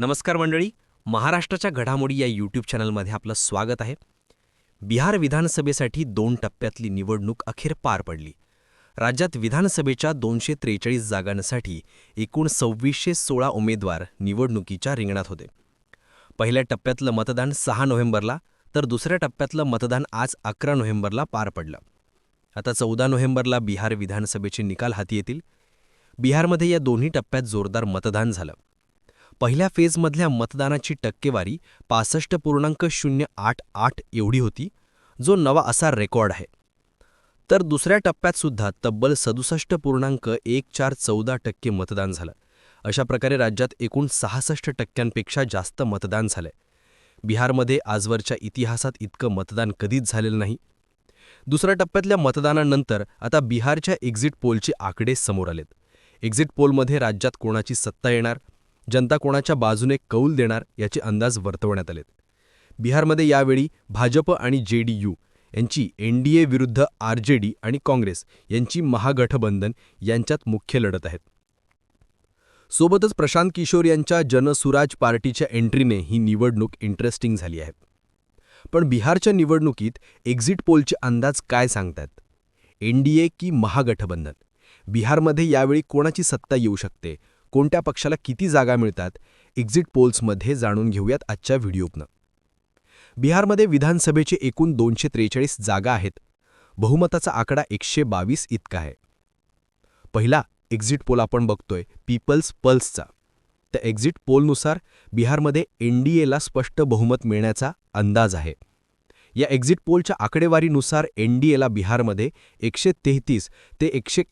नमस्कार मंडळी. महाराष्ट्राच्या घडामोडी या यूट्यूब चॅनलमध्ये आपलं स्वागत आहे. बिहार विधानसभेसाठी दोन टप्प्यातली निवडणूक अखेर पार पडली. राज्यात विधानसभेच्या दोनशे त्रेचाळीस जागांसाठी एकूण सव्वीसशे सोळा उमेदवार निवडणुकीच्या रिंगणात होते. पहिल्या टप्प्यातलं मतदान सहा नोव्हेंबरला तर दुसऱ्या टप्प्यातलं मतदान आज अकरा नोव्हेंबरला पार पडलं. आता चौदा नोव्हेंबरला बिहार विधानसभेचे निकाल हाती येतील. बिहारमध्ये या दोन्ही टप्प्यात जोरदार मतदान झालं. पहिल्या फेजमधल्या मतदानाची टक्केवारी पासष्ट पूर्णांक शून्य आठ आठ एवढी होती जो नवा असा रेकॉर्ड आहे. तर दुसऱ्या टप्प्यात सुद्धा तब्बल सदुसष्ट पूर्णांक एक चार चौदा टक्के मतदान झालं. अशा प्रकारे राज्यात एकूण सहासष्ट टक्क्यांपेक्षा जास्त मतदान झालंय. बिहारमध्ये आजवरच्या इतिहासात इतकं मतदान कधीच झालेलं नाही. दुसऱ्या टप्प्यातल्या मतदानानंतर आता बिहारच्या एक्झिट पोलचे आकडे समोर आलेत. एक्झिट पोलमध्ये राज्यात कोणाची सत्ता येणार? जनता कोणाच्या बाजूने कौल देणार याचे अंदाज वर्तवण्यात आलेत. बिहारमध्ये यावेळी भाजप आणि जे डी यू यांची एन डी ए विरुद्ध आर जे डी आणि काँग्रेस यांची महागठबंधन यांच्यात मुख्य लढत आहेत. सोबतच प्रशांत किशोर यांच्या जनसुराज पार्टीच्या एंट्रीने ही निवडणूक इंटरेस्टिंग झाली आहे. पण बिहारच्या निवडणुकीत एक्झिट पोलचे अंदाज काय सांगतात एनडीए की महागठबंधन? बिहारमध्ये यावेळी कोणाची सत्ता येऊ शकते? कोणत्या पक्षाला किती जागा मिळतात एक्झिट पोल्समध्ये जाणून घेऊयात आजच्या व्हिडिओतनं. बिहारमध्ये विधानसभेचे एकूण दोनशे त्रेचाळीस जागा आहेत. बहुमताचा आकडा एकशे बावीस इतका आहे. पहिला एक्झिट पोल आपण बघतोय पीपल्स पल्सचा त्या एक्झिट पोलनुसार बिहारमध्ये एनडीएला स्पष्ट बहुमत मिळण्याचा अंदाज आहे. या एक्झिट पोलच्या आकडेवारीनुसार एनडीएला बिहारमध्ये एकशे तेहतीस ते एकशे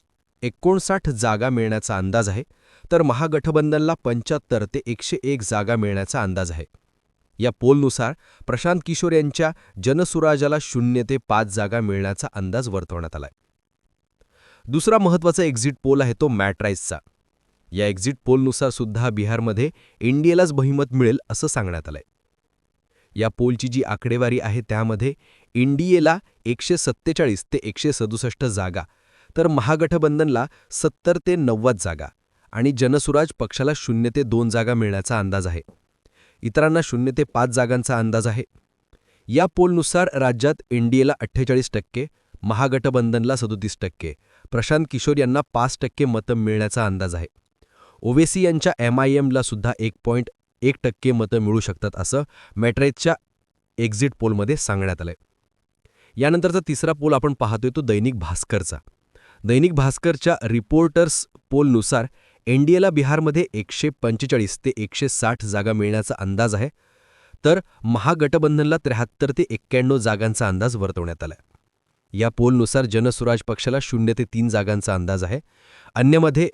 एकोणसाठ जागा मिळण्याचा अंदाज आहे. तर महागठबंधनला पंच्याहत्तर ते एकशे एक जागा मिळण्याचा अंदाज आहे. या पोलनुसार प्रशांत किशोर यांच्या जनसुराजाला शून्य ते पाच जागा मिळण्याचा अंदाज वर्तवण्यात आलाय. दुसरा महत्त्वाचा एक्झिट पोल आहे तो मॅट्राईजचा या एक्झिट पोलनुसार सुद्धा बिहारमध्ये एनडीएलाच बहुमत मिळेल असं सांगण्यात आलंय. या पोलची जी आकडेवारी आहे त्यामध्ये एनडीएला एकशे सत्तेचाळीस ते एकशे सदुसष्ट जागा तर महागठबंधनला सत्तर ते नव्वद जागा आणि जनसुराज पक्षाला शून्य ते दोन जागा मिळण्याचा अंदाज आहे. इतरांना शून्य ते पाच जागांचा अंदाज आहे. या पोलनुसार राज्यात एनडीएला अठ्ठेचाळीस टक्के महागठबंधनला सदोतीस टक्के प्रशांत किशोर यांना पाच टक्के मतं मिळण्याचा अंदाज आहे. ओवेसी यांच्या एम आय एमला सुद्धा एक पॉईंट एक टक्के मतं मिळू शकतात असं मॅट्रेजच्या एक्झिट पोलमध्ये सांगण्यात आलंय. यानंतरचा तिसरा पोल आपण पाहतोय तो दैनिक भास्करचा. दैनिक भास्करच्या रिपोर्टर्स पोलनुसार एनडीएला बिहारमध्ये एकशे पंचेचाळीस ते एकशे साठ जागा मिळण्याचा अंदाज आहे तर महागठबंधनला त्र्याहत्तर ते एक्क्याण्णव जागांचा अंदाज वर्तवण्यात आला या पोलनुसार जनसुराज पक्षाला शून्य ते तीन जागांचा अंदाज आहे अन्यमध्ये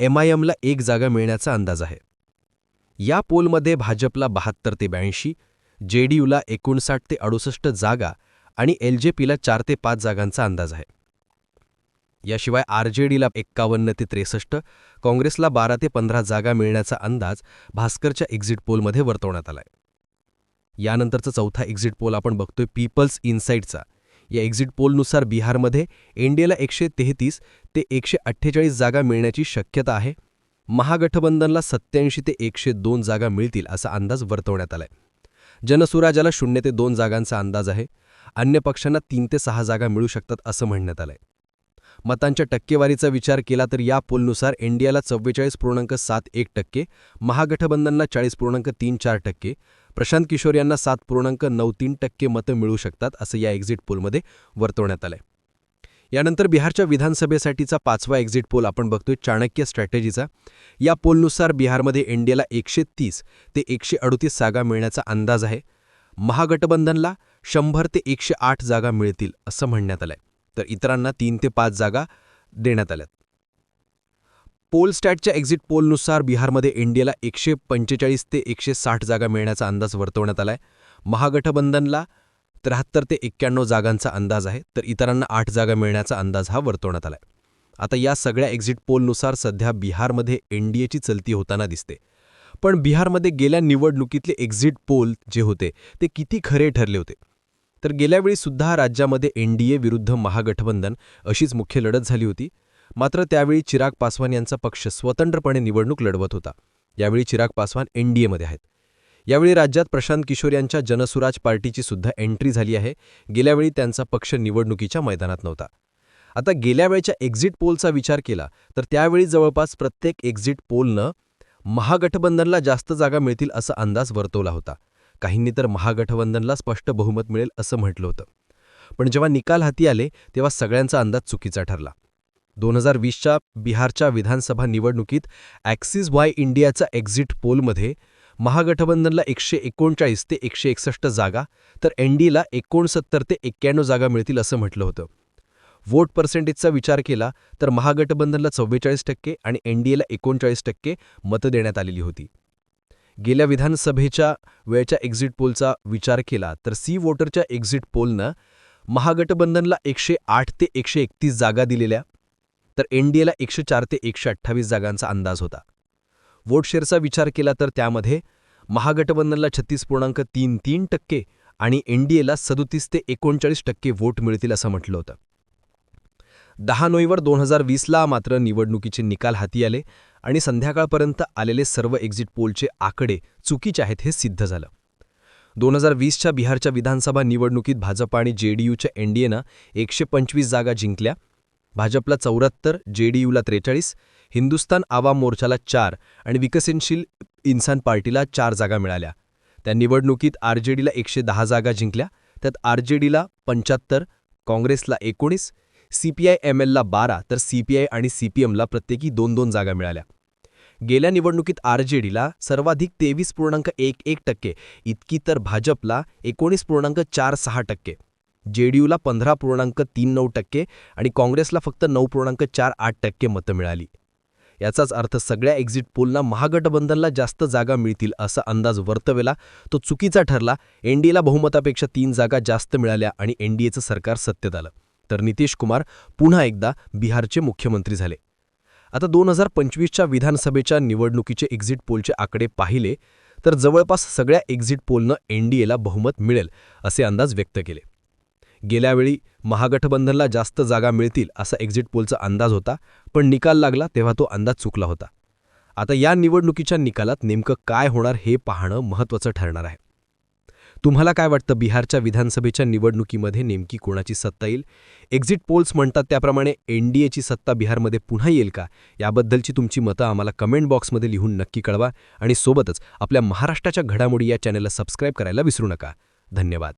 एमआयएमला एक जागा मिळण्याचा अंदाज आहे. या पोलमध्ये भाजपला बहात्तर ते ब्याऐंशी जेडीयूला एकोणसाठ ते अडुसष्ट जागा आणि एलजेपीला चार ते पाच जागांचा अंदाज आहे. याशिवाय आरजेडीला एक्कावन्न ते त्रेसष्ट काँग्रेसला बारा ते पंधरा जागा मिळण्याचा अंदाज भास्करच्या एक्झिट पोलमध्ये वर्तवण्यात आलाय. यानंतरचा चौथा एक्झिट पोल आपण बघतोय पीपल्स इन्साईटचा या एक्झिट पोलनुसार बिहारमध्ये एनडीएला एकशे तेहतीस ते एकशे अठ्ठेचाळीस जागा मिळण्याची शक्यता आहे. महागठबंधनला सत्याऐंशी ते एकशे दोन जागा मिळतील असा अंदाज वर्तवण्यात आलाय. जनसुराजाला शून्य ते दोन जागांचा अंदाज आहे. अन्य पक्षांना तीन ते सहा जागा मिळू शकतात असं म्हणण्यात आलंय. मतांच्या टक्केवारीचा विचार केला तर या पोलनुसार एनडीएला चव्वेचाळीस पूर्णांक सात एक टक्के महागठबंधनला चाळीस पूर्णांक तीन चार टक्के प्रशांत किशोर यांना सात पूर्णांक नऊ तीन टक्के मतं मिळू शकतात असं या एक्झिट पोलमध्ये वर्तवण्यात आलंय. यानंतर बिहारच्या विधानसभेसाठीचा पाचवा एक्झिट पोल आपण बघतोय चाणक्य स्ट्रॅटेजीचा. या पोलनुसार बिहारमध्ये एनडीएला एकशे तीस ते एकशे अडतीस जागा मिळण्याचा अंदाज आहे. महागठबंधनला शंभर ते एकशे आठ जागा मिळतील असं म्हणण्यात आलंय. तर इतरांना तीन ते पाच जागा देण्यात आल्यात. पोलस्टॅटच्या एक्झिट पोलनुसार बिहारमध्ये एनडीएला एकशे पंचेचाळीस ते एकशे साठ जागा मिळण्याचा अंदाज वर्तवण्यात आलाय. महागठबंधनला त्र्याहत्तर ते एक्क्याण्णव जागांचा अंदाज आहे तर इतरांना आठ जागा मिळण्याचा अंदाज हा वर्तवण्यात आलाय. आता या सगळ्या एक्झिट पोलनुसार सध्या बिहारमध्ये एनडीएची चलती होताना दिसते. पण बिहारमध्ये गेल्या निवडणुकीतले एक्झिट पोल जे होते ते किती खरे ठरले होते? तर गेल्यावेळी सुद्धा राज्यामध्ये एनडीए विरुद्ध महागठबंधन अशीच मुख्य लढत झाली होती. मात्र त्यावेळी चिराग पासवान यांचा पक्ष स्वतंत्रपणे निवडणूक लढवत होता. यावेळी चिराग पासवान एनडीएमध्ये आहेत. यावेळी राज्यात प्रशांत किशोर यांच्या जनसुराज पार्टीची सुद्धा एंट्री झाली आहे. गेल्यावेळी त्यांचा पक्ष निवडणुकीच्या मैदानात नव्हता. आता गेल्या वेळच्या एक्झिट पोलचा विचार केला तर त्यावेळी जवळपास प्रत्येक एक्झिट पोलनं महागठबंधनला जास्त जागा मिळतील असा अंदाज वर्तवला होता. काहींनी तर महागठबंधनला स्पष्ट बहुमत मिळेल असं म्हटलं होतं. पण जेव्हा निकाल हाती आले तेव्हा सगळ्यांचा अंदाज चुकीचा ठरला. दोन हजार वीसच्या बिहारच्या विधानसभा निवडणुकीत ॲक्सिस वाय इंडियाचा एक्झिट पोलमध्ये महागठबंधनला एकशे एकोणचाळीस ते एकशे एकसष्ट जागा तर एनडीला एकोणसत्तर ते एक्क्याण्णव जागा मिळतील असं म्हटलं होतं. वोट पर्सेंटेजचा विचार केला तर महागठबंधनला चव्वेचाळीस टक्के आणि एनडीएला एकोणचाळीस टक्के मतं देण्यात आलेली होती. गेल्या विधानसभेच्या वेळच्या एक्झिट पोलचा विचार केला तर सी वोटरच्या एक्झिट पोलनं महागठबंधनला एकशे आठ ते एकशे एकतीस जागा दिलेल्या तर एनडीएला एकशे चार ते एकशे अठ्ठावीस जागांचा अंदाज होता. वोट शेअरचा विचार केला तर त्यामध्ये महागठबंधनला छत्तीस पूर्णांक तीन तीन टक्के आणि एनडीएला सदोतीस ते एकोणचाळीस टक्के वोट मिळतील असं म्हटलं होतं. दहा नोव्हेंबर दोन हजार वीसला मात्र निवडणुकीचे निकाल हाती आले. आणि संध्याकाळपर्यंत आलेले सर्व एक्झिट पोलचे आकडे चुकीचे आहेत हे सिद्ध झालं. दोन हजार वीसच्या बिहारच्या विधानसभा निवडणुकीत भाजप आणि जेडीयूच्या एनडीएनं एकशे पंचवीस जागा जिंकल्या. भाजपला चौऱ्याहत्तर जेडीयूला त्रेचाळीस हिंदुस्तान आवाम मोर्चाला चार आणि विकसनशील इन्सान पार्टीला चार जागा मिळाल्या. त्या निवडणुकीत आरजेडीला एकशे दहा जागा जिंकल्या त्यात आरजेडीला पंच्याहत्तर काँग्रेसला एकोणीस सीपीआय एमएलला बारा तर सीपीआय आणि सीपीएमला प्रत्येकी दोन दोन जागा मिळाल्या. गेल्या निवडणुकीत आरजेडीला सर्वाधिक तेवीस पूर्णांक एक एक टक्के इतकी तर भाजपला एकोणीस पूर्णांक चार सहा टक्के जेडीयूला पंधरा पूर्णांक तीन नऊ टक्के आणि काँग्रेसला फक्त नऊ पूर्णांक चार आठ टक्के मतं मिळाली. याचाच अर्थ सगळ्या एक्झिट पोलना महागठबंधनला जास्त जागा मिळतील असा अंदाज वर्तवेला तो चुकीचा ठरला. एनडीएला बहुमतापेक्षा तीन जागा जास्त मिळाल्या आणि एनडीएचं सरकार सत्तेत आलं. तर नितीश कुमार पुन्हा एकदा बिहारचे मुख्यमंत्री झाले. आता दोन हजार पंचवीसच्या विधानसभेच्या निवडणुकीचे एक्झिट पोलचे आकडे पाहिले तर जवळपास सगळ्या एक्झिट पोलनं एनडीएला बहुमत मिळेल असे अंदाज व्यक्त केले. गेल्यावेळी महागठबंधनला जास्त जागा मिळतील असा एक्झिट पोलचा अंदाज होता पण निकाल लागला तेव्हा तो अंदाज चुकला होता. आता या निवडणुकीच्या निकालात नेमकं काय होणार हे पाहणं महत्त्वाचं ठरणार आहे. तुम्हाला काय वाटतं बिहारच्या विधानसभेच्या निवडणुकीमध्ये नेमकी कोणाची सत्ता येईल? एक्झिट पोल्स म्हणतात त्याप्रमाणे एन डी एची सत्ता बिहारमध्ये पुन्हा येईल का? याबद्दलची तुमची मतं आम्हाला कमेंट बॉक्समध्ये लिहून नक्की कळवा. आणि सोबतच आपल्या महाराष्ट्राच्या घडामोडी या चॅनलला सबस्क्राईब करायला विसरू नका. धन्यवाद.